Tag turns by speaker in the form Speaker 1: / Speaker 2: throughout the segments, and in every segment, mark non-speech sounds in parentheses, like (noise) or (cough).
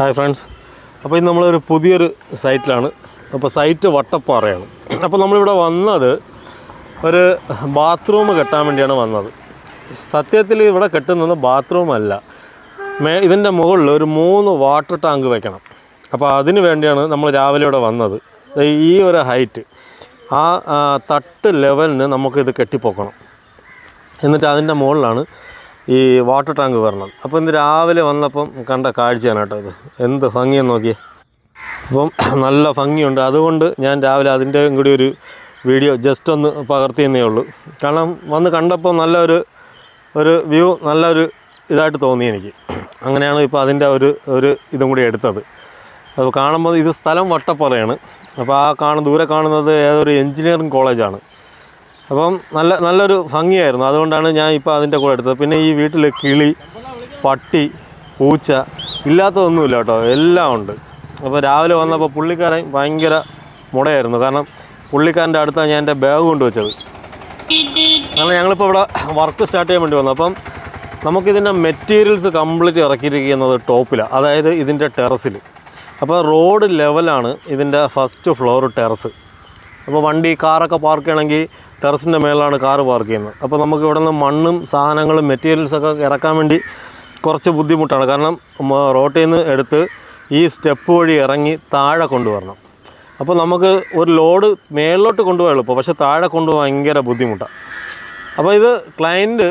Speaker 1: Hi friends. അപ്പോൾ ഇന്ന് നമ്മളൊരു പുതിയൊരു സൈറ്റിലാണ്. അപ്പോൾ സൈറ്റ് വട്ടപ്പാറയാണ്. അപ്പോൾ നമ്മളിവിടെ വന്നത് ഒരു ബാത്റൂം കെട്ടാൻ വേണ്ടിയാണ് വന്നത്. സത്യത്തിൽ ഇവിടെ കെട്ടുന്നത് ബാത്റൂം അല്ല. മേ ഇതിന്റെ മുകളിൽ ഒരു മൂന്ന് വാട്ടർ ടാങ്ക് വെക്കണം. അപ്പോൾ അതിന് വേണ്ടിയാണ് നമ്മൾ രാവിലെ ഇവിടെ വന്നത്. ഈ ഒരു ഹൈറ്റ്. ആ, തട്ട് ലെവലിന് നമുക്കിത് കെട്ടിപ്പോക്കണം. എന്നിട്ട് അതിന്റെ മുകളിലാണ് ഈ വാട്ടർ ടാങ്ക് വരണം. അപ്പോൾ ഇന്ന് രാവിലെ വന്നപ്പം കണ്ട കാഴ്ചയാണ് കേട്ടോ ഇത്. എന്ത് ഭംഗിയെന്ന് നോക്കിയേ. അപ്പം (clears throat) നല്ല ഭംഗിയുണ്ട്. അതുകൊണ്ട് ഞാൻ രാവിലെ അതിന്റെ കൂടി ഒരു വീഡിയോ ജസ്റ്റ് ഒന്ന് പകർത്തിയെന്നേ ഉള്ളൂ. കാരണം വന്ന് കണ്ടപ്പോൾ നല്ലൊരു ഒരു വ്യൂ നല്ലൊരു ഇതായിട്ട് തോന്നി എനിക്ക്. (clears throat) അങ്ങനെയാണ് ഇപ്പോൾ അതിന്റെ ഒരു ഒരു ഇതും കൂടി എടുത്തത്. അപ്പോൾ കാണുമ്പോൾ ഇത് സ്ഥലം വട്ടപ്പറയാണ്. അപ്പോൾ ആ കാണുന്ന ദൂരെ കാണുന്നത് ഏതൊരു എഞ്ചിനീയറിംഗ് കോളേജാണ്. അപ്പം നല്ല നല്ലൊരു ഭംഗിയായിരുന്നു. അതുകൊണ്ടാണ് ഞാൻ ഇപ്പോൾ അതിന്റെ കൂടെ എടുത്തത്. പിന്നെ ഈ വീട്ടിൽ കിളി പട്ടി പൂച്ച ഇല്ലാത്തതൊന്നുമില്ല കേട്ടോ. എല്ലാം ഉണ്ട്. അപ്പോൾ രാവിലെ വന്നപ്പോൾ പുള്ളിക്കാരൻ ഭയങ്കര മുടയായിരുന്നു. കാരണം പുള്ളിക്കാരന്റെ അടുത്താണ് ഞാൻ എന്റെ ബാഗ് കൊണ്ടുവച്ചത് കാരണം ഞങ്ങളിപ്പോൾ ഇവിടെ വർക്ക് സ്റ്റാർട്ട് ചെയ്യാൻ വേണ്ടി വന്നു. അപ്പം നമുക്കിതിന്റെ മെറ്റീരിയൽസ് കംപ്ലീറ്റ് ഇറക്കിയിരിക്കുന്നത് ടോപ്പിലാണ് അതായത് ഇതിന്റെ ടെറസിൽ അപ്പോൾ റോഡ് ലെവലാണ് ഇതിന്റെ ഫസ്റ്റ് ഫ്ലോർ ടെറസ് അപ്പോൾ വണ്ടി കാറൊക്കെ പാർക്ക് ചെയ്യണമെങ്കിൽ ടെറസിന്റെ മേലാണ് കാറ് പാർക്ക് ചെയ്യുന്നത്. അപ്പോൾ നമുക്ക് ഇവിടെ നിന്ന് മണ്ണും സാധനങ്ങളും മെറ്റീരിയൽസൊക്കെ ഇറക്കാൻ വേണ്ടി കുറച്ച് ബുദ്ധിമുട്ടാണ്. കാരണം റോട്ടിൽ നിന്ന് എടുത്ത് ഈ സ്റ്റെപ്പ് വഴി ഇറങ്ങി താഴെ കൊണ്ടുവരണം. അപ്പോൾ നമുക്ക് ഒരു ലോഡ് മേളിലോട്ട് കൊണ്ടുപോകാൻ എളുപ്പം പക്ഷേ താഴെ കൊണ്ടുപോകാൻ ഭയങ്കര ബുദ്ധിമുട്ടാണ് അപ്പോൾ ഇത് ക്ലയന്റ്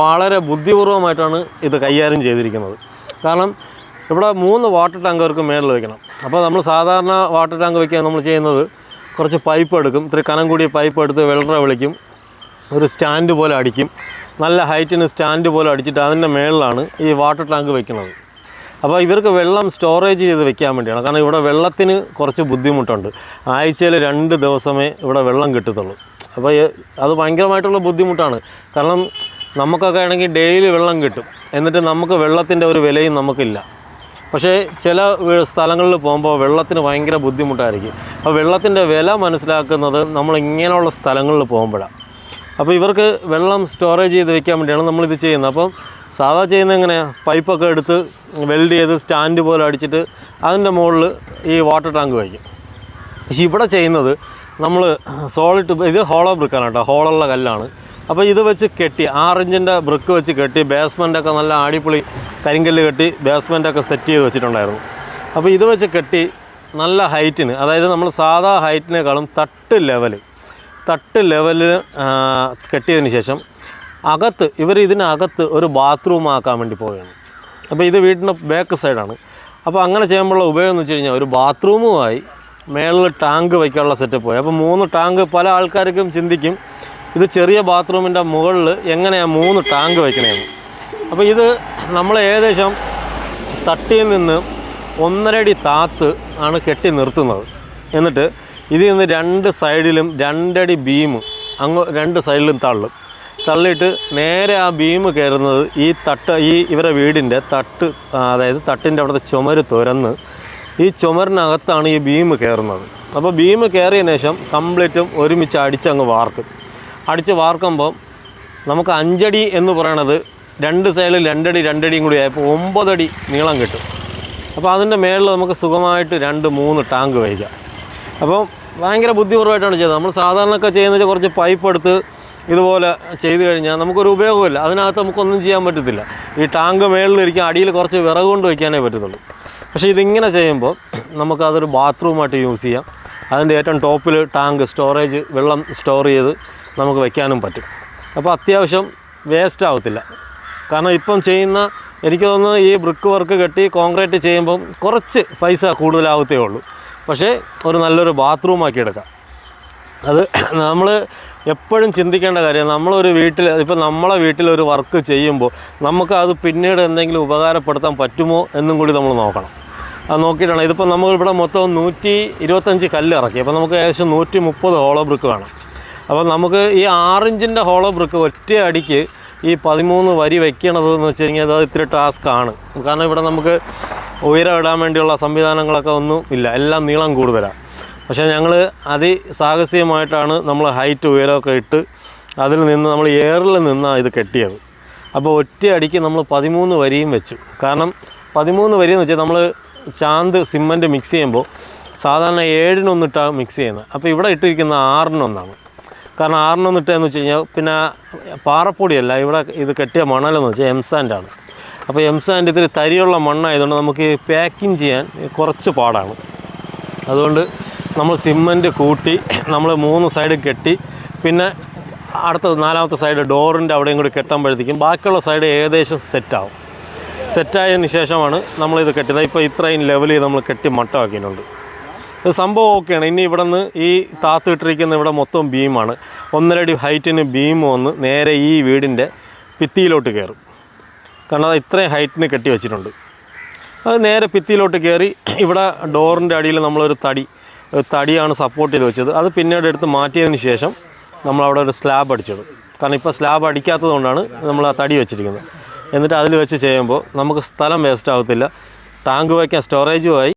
Speaker 1: വളരെ ബുദ്ധിപൂർവമായിട്ടാണ് ഇത് കൈകാര്യം ചെയ്തിരിക്കുന്നത്. കാരണം ഇവിടെ മൂന്ന് വാട്ടർ ടാങ്കർക്ക് മേളിൽ വെക്കണം. അപ്പോൾ നമ്മൾ സാധാരണ വാട്ടർ ടാങ്ക് വയ്ക്കാൻ നമ്മൾ ചെയ്യുന്നത്. കുറച്ച് പൈപ്പ് എടുക്കും. ഇത്തിരി കനം കൂടിയ പൈപ്പ് എടുത്ത് വെള്ളറ വിളിക്കും. ഒരു സ്റ്റാൻഡ് പോലെ അടിക്കും. നല്ല ഹൈറ്റിന് സ്റ്റാൻഡ് പോലെ അടിച്ചിട്ട് അതിന്റെ മേളിലാണ് ഈ വാട്ടർ ടാങ്ക് വെക്കുന്നത്. അപ്പോൾ ഇവർക്ക് വെള്ളം സ്റ്റോറേജ് ചെയ്ത് വെക്കാൻ വേണ്ടിയാണ്. കാരണം ഇവിടെ വെള്ളത്തിന് കുറച്ച് ബുദ്ധിമുട്ടുണ്ട്. ആഴ്ചയിൽ രണ്ട് ദിവസമേ ഇവിടെ വെള്ളം കിട്ടത്തുള്ളൂ. അപ്പോൾ അത് ഭയങ്കരമായിട്ടുള്ള ബുദ്ധിമുട്ടാണ്. കാരണം നമുക്കൊക്കെ ആണെങ്കിൽ ഡെയിലി വെള്ളം കിട്ടും. എന്നിട്ട് നമുക്ക് വെള്ളത്തിന്റെ ഒരു വിലയും നമുക്കില്ല. പക്ഷേ ചില സ്ഥലങ്ങളിൽ പോകുമ്പോൾ വെള്ളത്തിന് ഭയങ്കര ബുദ്ധിമുട്ടായിരിക്കും. അപ്പോൾ വെള്ളത്തിന്റെ വില മനസ്സിലാക്കുന്നത് നമ്മൾ ഇങ്ങനെയുള്ള സ്ഥലങ്ങളിൽ പോകുമ്പോഴാണ്. അപ്പോൾ ഇവർക്ക് വെള്ളം സ്റ്റോറേജ് ചെയ്ത് വെക്കാൻ വേണ്ടിയാണ് നമ്മളിത് ചെയ്യുന്നത്. അപ്പം സാധാ ചെയ്യുന്നത് എങ്ങനെയാണ് പൈപ്പൊക്കെ എടുത്ത് വെൽഡ് ചെയ്ത് സ്റ്റാൻഡ് പോലെ അടിച്ചിട്ട് അതിന്റെ മുകളിൽ ഈ വാട്ടർ ടാങ്ക് വയ്ക്കും. പക്ഷേ ഇവിടെ ചെയ്യുന്നത് നമ്മൾ സോളിഡ് ഇത് ഹോളോ ബ്രിക്കാണ് കേട്ടോ. ഹോളുള്ള കല്ലാണ്. അപ്പോൾ ഇത് വെച്ച് കെട്ടി ആറിഞ്ചിന്റെ ബ്രിക്ക് വെച്ച് കെട്ടി ബേസ്മെന്റൊക്കെ നല്ല ആടിപ്പൊളി കരിങ്കല്ല് കെട്ടി ബേസ്മെന്റൊക്കെ സെറ്റ് ചെയ്ത് വെച്ചിട്ടുണ്ടായിരുന്നു. അപ്പോൾ ഇത് വെച്ച് കെട്ടി നല്ല ഹൈറ്റിന് അതായത് നമ്മൾ സാധാ ഹൈറ്റിനേക്കാളും തട്ട് ലെവൽ തട്ട് ലെവലിൽ കെട്ടിയതിന് ശേഷം അകത്ത് ഇവർ ഇതിനകത്ത് ഒരു ബാത്റൂം ആക്കാൻ വേണ്ടി പോവുകയാണ്. അപ്പോൾ ഇത് വീടിന്റെ ബാക്ക് സൈഡാണ് അപ്പോൾ അങ്ങനെ ചെയ്യുമ്പോഴുള്ള ഉപയോഗം എന്ന് വെച്ച് കഴിഞ്ഞാൽ ഒരു ബാത്റൂമുമായി മേളിൽ ടാങ്ക് വയ്ക്കാനുള്ള സെറ്റപ്പ് പോയി. അപ്പോൾ മൂന്ന് ടാങ്ക് പല ആൾക്കാർക്കും ചിന്തിക്കും ഇത് ചെറിയ ബാത്റൂമിന്റെ മുകളിൽ എങ്ങനെയാണ് മൂന്ന് ടാങ്ക് വയ്ക്കണേന്ന്. അപ്പോൾ ഇത് നമ്മൾ ഏകദേശം തട്ടിയിൽ നിന്ന് ഒന്നരടി താത്ത് ആണ് കെട്ടി നിർത്തുന്നത്. എന്നിട്ട് ഇതിൽ നിന്ന് രണ്ട് സൈഡിലും രണ്ടടി ബീം അങ്ങ് രണ്ട് സൈഡിലും തള്ളും. തള്ളിയിട്ട് നേരെ ആ ബീം കയറുന്നത് ഈ തട്ട് ഈ ഇവരെ വീടിന്റെ തട്ട് അതായത് തട്ടിന്റെ അവിടുത്തെ ചുമര് തുരന്ന് ഈ ചുമരിനകത്താണ് ഈ ബീം കയറുന്നത്. അപ്പോൾ ബീം കയറിയതിന് ശേഷം കംപ്ലീറ്റും ഒരുമിച്ച് അടിച്ചങ്ങ് വാർക്കും. അടിച്ച് വാർക്കുമ്പോൾ നമുക്ക് അഞ്ചടി എന്ന് പറയണത് രണ്ട് സൈഡിൽ രണ്ടടി രണ്ടടിയും കൂടി ആയപ്പോൾ ഒമ്പതടി നീളം കിട്ടും. അപ്പോൾ അതിന്റെ മേളിൽ നമുക്ക് സുഖമായിട്ട് രണ്ട് മൂന്ന് ടാങ്ക് വയ്ക്കാം അപ്പം ഭയങ്കര ബുദ്ധിപൂർവമായിട്ടാണ് ചെയ്തത്. നമ്മൾ സാധാരണയൊക്കെ ചെയ്യുന്നത് കുറച്ച് പൈപ്പ് എടുത്ത് ഇതുപോലെ ചെയ്ത് കഴിഞ്ഞാൽ നമുക്കൊരു ഉപയോഗമില്ല. അതിനകത്ത് നമുക്കൊന്നും ചെയ്യാൻ പറ്റത്തില്ല. ഈ ടാങ്ക് മേളിലിരിക്കും അടിയിൽ കുറച്ച് വിറക് കൊണ്ട് വയ്ക്കാനേ പറ്റത്തുള്ളൂ. പക്ഷേ ഇതിങ്ങനെ ചെയ്യുമ്പോൾ നമുക്കതൊരു ബാത്റൂമായിട്ട് യൂസ് ചെയ്യാം. അതിന്റെ ഏറ്റവും ടോപ്പിൽ ടാങ്ക് സ്റ്റോറേജ് വെള്ളം സ്റ്റോർ ചെയ്ത് നമുക്ക് വയ്ക്കാനും പറ്റും. അപ്പോൾ അത്യാവശ്യം വേസ്റ്റ് ആവത്തില്ല. കാരണം ഇപ്പം ചെയ്യുന്ന എനിക്ക് തോന്നുന്നു ഈ ബ്രിക്ക് വർക്ക് കെട്ടി കോൺക്രീറ്റ് ചെയ്യുമ്പം കുറച്ച് പൈസ കൂടുതലാവത്തേ ഉള്ളൂ. പക്ഷേ ഒരു നല്ലൊരു ബാത്റൂമാക്കി എടുക്കാം. അത് നമ്മൾ എപ്പോഴും ചിന്തിക്കേണ്ട കാര്യം നമ്മളൊരു വീട്ടിൽ ഇപ്പം നമ്മളെ വീട്ടിലൊരു വർക്ക് ചെയ്യുമ്പോൾ നമുക്ക് അത് പിന്നീട് എന്തെങ്കിലും ഉപകാരപ്പെടുത്താൻ പറ്റുമോ എന്നും കൂടി നമ്മൾ നോക്കണം. അത് നോക്കിയിട്ടാണ്. ഇതിപ്പോൾ നമ്മൾ ഇവിടെ മൊത്തം നൂറ്റി ഇരുപത്തഞ്ച് കല്ല് ഇറക്കി അപ്പോൾ നമുക്ക് ഏകദേശം നൂറ്റി മുപ്പത് ഹോളോ ബ്രിക്ക് വേണം. അപ്പോൾ നമുക്ക് ഈ ആറിഞ്ചിന്റെ ഹോളോ ബ്രിക്ക് ഒറ്റ അടിക്ക് ഈ പതിമൂന്ന് വരി വെക്കണത് എന്ന് വെച്ച് കഴിഞ്ഞാൽ അത് ഇത്തിരി ടാസ്ക് ആണ്. കാരണം ഇവിടെ നമുക്ക് ഉയരം ഇടാൻ വേണ്ടിയുള്ള സംവിധാനങ്ങളൊക്കെ ഒന്നും ഇല്ല. എല്ലാം നീളം കൂടുതലാണ്. പക്ഷേ ഞങ്ങൾ അതിസാഹസികമായിട്ടാണ് നമ്മൾ ഹൈറ്റ് ഉയരമൊക്കെ ഇട്ട് അതിൽ നിന്ന് നമ്മൾ എയറിൽ നിന്നാണ് ഇത് കെട്ടിയത്. അപ്പോൾ ഒറ്റ അടിക്ക് നമ്മൾ പതിമൂന്ന് വരിയും വെച്ചു. കാരണം പതിമൂന്ന് വരി എന്ന് വെച്ചാൽ നമ്മൾ ചാന്ത് സിമന്റ് മിക്സ് ചെയ്യുമ്പോൾ സാധാരണ ഏഴിനൊന്നിട്ടാണ് മിക്സ് ചെയ്യുന്നത്. അപ്പോൾ ഇവിടെ ഇട്ടിരിക്കുന്ന ആറിനൊന്നാണ്. കാരണം ആറിനൊന്ന് ഇട്ടതെന്ന് വെച്ച് കഴിഞ്ഞാൽ പിന്നെ പാറപ്പൊടിയല്ല ഇവിടെ ഇത് കെട്ടിയ മണലെന്ന് വെച്ചാൽ എംസാൻഡാണ് അപ്പോൾ എംസാൻഡ് ഇത്തിരി തരിയുള്ള മണ്ണായതുകൊണ്ട് നമുക്ക് പാക്കിങ് ചെയ്യാൻ കുറച്ച് പാടാണ്. അതുകൊണ്ട് നമ്മൾ സിമന്റ് കൂട്ടി നമ്മൾ മൂന്ന് സൈഡ് കെട്ടി പിന്നെ അടുത്ത നാലാമത്തെ സൈഡ് ഡോറിന്റെ അവിടെയും കൂടി കെട്ടുമ്പോഴത്തേക്കും ബാക്കിയുള്ള സൈഡ് ഏകദേശം സെറ്റാവും സെറ്റായതിന് ശേഷമാണ് നമ്മളിത് കെട്ടിയത്. ഇപ്പോൾ ഇത്രയും ചെയ്ത് നമ്മൾ കെട്ടി മട്ടമാക്കിയിട്ടുണ്ട്. സംഭവം ഓക്കെയാണ്. ഇനി ഇവിടെ നിന്ന് ഈ താത്ത് ഇട്ടിരിക്കുന്ന ഇവിടെ മൊത്തം ബീമാണ് ഒന്നരടി ഹൈറ്റിന് ബീം വന്ന് നേരെ ഈ വീടിന്റെ ഭിത്തിയിലോട്ട് കയറും. കാരണം അത് ഇത്രയും ഹൈറ്റിന് കെട്ടി വെച്ചിട്ടുണ്ട്. അത് നേരെ ഭിത്തിയിലോട്ട് കയറി ഇവിടെ ഡോറിന്റെ അടിയിൽ നമ്മളൊരു തടി തടിയാണ് സപ്പോർട്ട് ചെയ്ത് വെച്ചത്. അത് പിന്നീട് എടുത്ത് മാറ്റിയതിന് ശേഷം നമ്മളവിടെ ഒരു സ്ലാബ് അടിച്ചിടും. കാരണം ഇപ്പോൾ സ്ലാബ് അടിക്കാത്തത് കൊണ്ടാണ് നമ്മൾ ആ തടി വെച്ചിരിക്കുന്നത്. എന്നിട്ട് അതിൽ വെച്ച് ചെയ്യുമ്പോൾ നമുക്ക് സ്ഥലം വേസ്റ്റ് ആകത്തില്ല ടാങ്ക് വയ്ക്കാൻ സ്റ്റോറേജുമായി